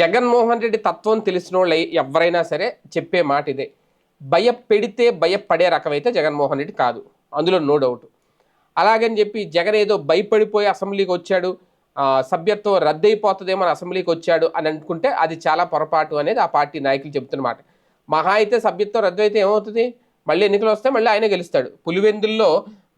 జగన్మోహన్ రెడ్డి తత్వం తెలిసిన వాళ్ళు ఎవరైనా సరే చెప్పే మాట ఇదే. భయపెడితే భయపడే రకమైతే జగన్మోహన్ రెడ్డి కాదు. అందులో నో డౌట్. అలాగని చెప్పి జగన్ ఏదో భయపడిపోయి అసెంబ్లీకి వచ్చాడు సభ్యత్వం రద్దయిపోతుందేమో అని అసెంబ్లీకి వచ్చాడు అని అనుకుంటే అది చాలా పొరపాటు అనేది ఆ పార్టీ నాయకులు చెబుతున్నమాట మహా అయితే సభ్యత్వం రద్దు అయితే ఏమవుతుంది? మళ్ళీ ఎన్నికలు వస్తే మళ్ళీ ఆయన గెలుస్తాడు. పులివెందుల్లో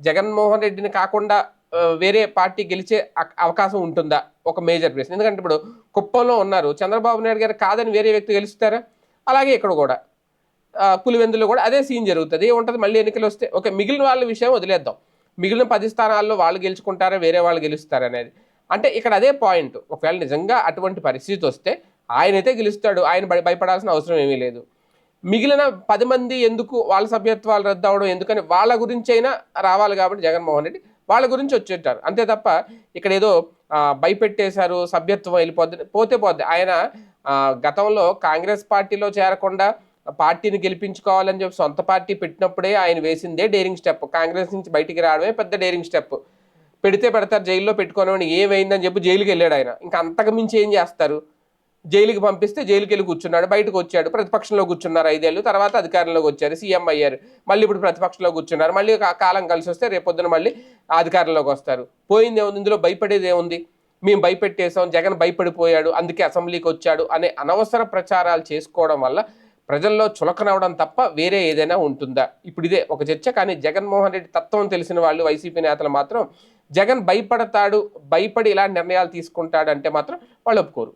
జగన్మోహన్ రెడ్డిని కాకుండా వేరే పార్టీ గెలిచే అవకాశం ఉంటుందా? ఒక మేజర్ ప్లేస్ ఎందుకంటే ఇప్పుడు కుప్పంలో ఉన్నారు. చంద్రబాబు నాయుడు గారు కాదని వేరే వ్యక్తి గెలుస్తారా? అలాగే ఇక్కడ కూడా. పులివెందులు పులివెందులో కూడా అదే సీన్ జరుగుతుంది. ఏముంటుంది? మళ్ళీ ఎన్నికలు వస్తే ఓకే మిగిలిన వాళ్ళ విషయం వదిలేద్దాం. మిగిలిన పది స్థానాల్లో వాళ్ళు గెలుచుకుంటారా? వేరే వాళ్ళు గెలుస్తారా అనేది. అంటే ఇక్కడ అదే పాయింట్. ఒకవేళ నిజంగా అటువంటి పరిస్థితి వస్తే ఆయనైతే గెలుస్తాడు. ఆయన భయ- భయపడాల్సిన అవసరం ఏమీ లేదు. మిగిలిన పది మంది ఎందుకు వాళ్ళ సభ్యత్వాలు రద్దు అవడం ఎందుకని వాళ్ళ గురించి అయినా రావాలి కాబట్టి జగన్మోహన్ రెడ్డి వాళ్ళ గురించి వచ్చేటారు. అంతే తప్ప ఇక్కడ ఏదో భయపెట్టేశారు సభ్యత్వం వెళ్ళిపోద్ది పోతే పోద్ది. ఆయన గతంలో కాంగ్రెస్ పార్టీలో చేరకుండా పార్టీని గెలిపించుకోవాలని చెప్పి సొంత పార్టీ పెట్టినప్పుడే ఆయన వేసిందే డేరింగ్ స్టెప్. కాంగ్రెస్ నుంచి బయటికి రావడమే పెద్ద డేరింగ్ స్టెప్. పెడితే పెడతారు జైల్లో పెట్టుకోనివ్వండి ఏమైందని చెప్పి జైలుకి వెళ్ళాడు ఆయన. ఇంకా అంతకు మించి ఏం చేస్తారు? జైలుకి పంపిస్తే జైలుకి వెళ్ళి కూర్చున్నాడు బయటకు వచ్చాడు ప్రతిపక్షంలో కూర్చున్నారు ఐదేళ్ళు తర్వాత అధికారంలోకి వచ్చారు సీఎం అయ్యారు. మళ్ళీ ఇప్పుడు ప్రతిపక్షంలో కూర్చున్నారు మళ్ళీ కాలం కలిసి వస్తే రేపొద్దున మళ్ళీ అధికారంలోకి వస్తారు. పోయింది ఏముంది? ఇందులో భయపడేది ఏముంది? మేము భయపెట్టేసాం జగన్ భయపడిపోయాడు అందుకే అసెంబ్లీకి వచ్చాడు అనే అనవసర ప్రచారాలు చేసుకోవడం వల్ల ప్రజల్లో చులకనవడం తప్ప వేరే ఏదైనా ఉంటుందా? ఇప్పుడు ఇదే ఒక చర్చ కానీ జగన్మోహన్ రెడ్డి తత్వం తెలిసిన వాళ్ళు వైసీపీ నేతలు మాత్రం జగన్ భయపడతాడు భయపడి ఇలాంటి నిర్ణయాలు తీసుకుంటాడు అంటే మాత్రం వాళ్ళు ఒప్పుకోరు.